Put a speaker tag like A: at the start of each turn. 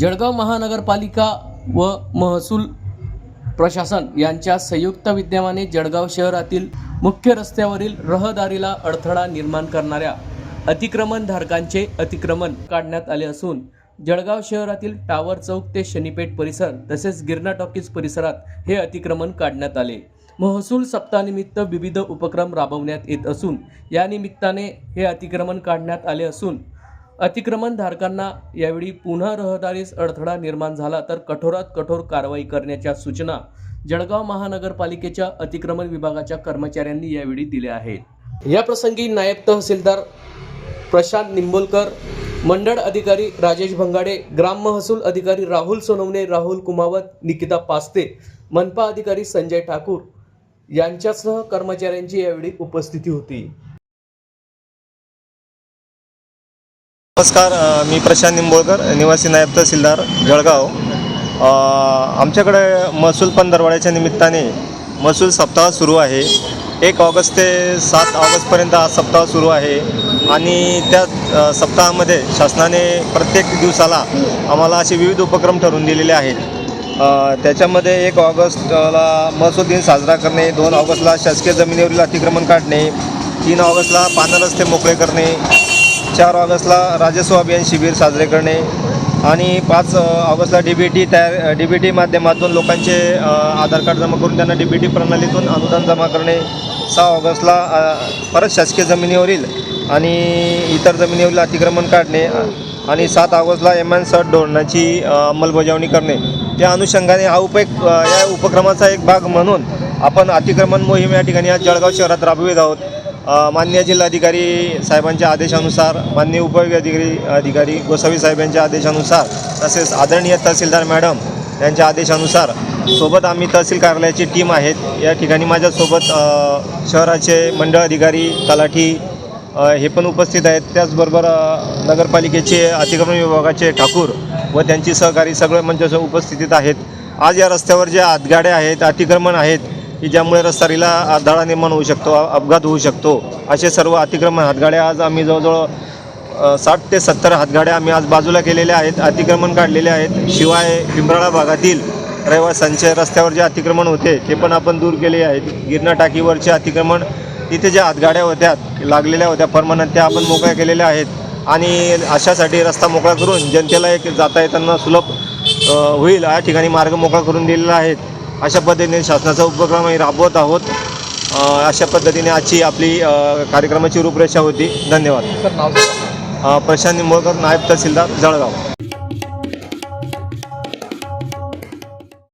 A: जळगाव महानगरपालिका व महसूल प्रशासन यांच्या संयुक्त विद्यमाने जळगाव शहरातील मुख्य रस्त्यावरील रहदारीला अडथळा निर्माण करणाऱ्या अतिक्रमणधारकांचे अतिक्रमण काढण्यात आले असून जळगाव शहरातील टावर चौक ते शनीपेठ परिसर तसेच गिरणा टॉकीज परिसरात हे अतिक्रमण काढण्यात आले. महसूल सप्ताहानिमित्त विविध उपक्रम राबवण्यात येत असून या निमित्ताने हे अतिक्रमण काढण्यात आले असून अतिक्रमणधारकांना यावेळी पुन्हा रहदारीस अडथळा निर्माण झाला तर कठोरात कठोर कारवाई करण्याच्या सूचना जळगाव महानगरपालिकेच्या अतिक्रमण विभागाच्या कर्मचाऱ्यांनी यावेळी दिल्या आहेत. या प्रसंगी नायब तहसीलदार प्रशांत निंबोलकर मंडळ अधिकारी राजेश भंगाडे ग्राम महसूल अधिकारी राहुल सोनवणे राहुल कुमावत निकिता पास्ते मनपा अधिकारी संजय ठाकूर यांच्यासह कर्मचाऱ्यांची यावेळी उपस्थिती होती.
B: नमस्कार मी प्रशांत निंबोळकर निवासी नायब तहसीलदार जळगाव. आमच्याकडे महसूल पंधरवाड्याच्या निमित्ताने महसूल सप्ताह सुरू आहे. एक ऑगस्ट ते सात ऑगस्टपर्यंत हा सप्ताह सुरू आहे आणि त्या सप्ताहामध्ये शासनाने प्रत्येक दिवसाला आम्हाला असे विविध उपक्रम ठरवून दिलेले आहेत. त्याच्यामध्ये एक ऑगस्टला महसूल दिन साजरा करणे दोन ऑगस्टला शासकीय जमिनीवरील अतिक्रमण काढणे तीन ऑगस्टला पानं रस्ते मोकळे करणे चार ऑगस्टला राजस्व अभियान शिबिर साजरे करणे आणि पाच ऑगस्टला डी बी टी तयार डी बी टी माध्यमातून लोकांचे आधार कार्ड जमा करून त्यांना डी बी टी प्रणालीतून अनुदान जमा करणे. सहा ऑगस्टला परत शासकीय जमिनीवरील आणि इतर जमिनीवरील अतिक्रमण काढणे आणि सात ऑगस्टला एम एन सट धोरणाची अंमलबजावणी करणे. त्या अनुषंगाने हा उपयोग या उपक्रमाचा एक भाग म्हणून आपण अतिक्रमण मोहीम या ठिकाणी आज जळगाव शहरात राबवित आहोत. मान्य माननीय जिल्हाधिकारी साहेबांच्या आदेशानुसार माननीय उपविभागाधिकारी अधिकारी गोसावी साहेब यांच्या आदेशानुसार तसेच आदरणीय तहसीलदार मॅडम यांच्या आदेशानुसार सोबत आम्ही तहसील कार्यालयाची टीम आहेत. या ठिकाणी माझ्यासोबत शहराचे मंडळ अधिकारी तलाठी हे पण उपस्थित आहेत. त्याचबरोबर नगरपालिकेचे अतिक्रमण विभागाचे ठाकूर व त्यांची सहकारी सगळे मंचाच्या उपस्थितीत आहेत. आज या रस्त्यावर जे हातगाड्या आहेत अतिक्रमण आहेत की ज्यामुळे रस्तारीला अडथळा निर्माण होऊ शकतो अपघात होऊ शकतो असे सर्व अतिक्रमण हातगाड्या आज आम्ही जवळजवळ साठ ते सत्तर हातगाड्या आम्ही आज बाजूला केलेल्या आहेत अतिक्रमण काढलेले आहेत. शिवाय पिंपराळा भागातील रहिवासांचे रस्त्यावर जे अतिक्रमण होते ते पण आपण दूर केले आहेत. गिरणा टाकीवरचे अतिक्रमण तिथे ज्या हातगाड्या होत्या लागलेल्या होत्या परमनंट त्या आपण मोकळ्या केलेल्या आहेत. आणि अशासाठी रस्ता मोकळा करून जनतेला एक जाता येताना सुलभ होईल या ठिकाणी मार्ग मोकळा करून दिलेला आहे अशा पद्धतीने शासनाचा उपक्रम आम्ही राबवत आहोत. अशा पद्धतीने आजची आपली कार्यक्रमाची रूपरेषा होती. धन्यवाद. प्रशांत निंबोळकर नायब तहसीलदार जळगाव.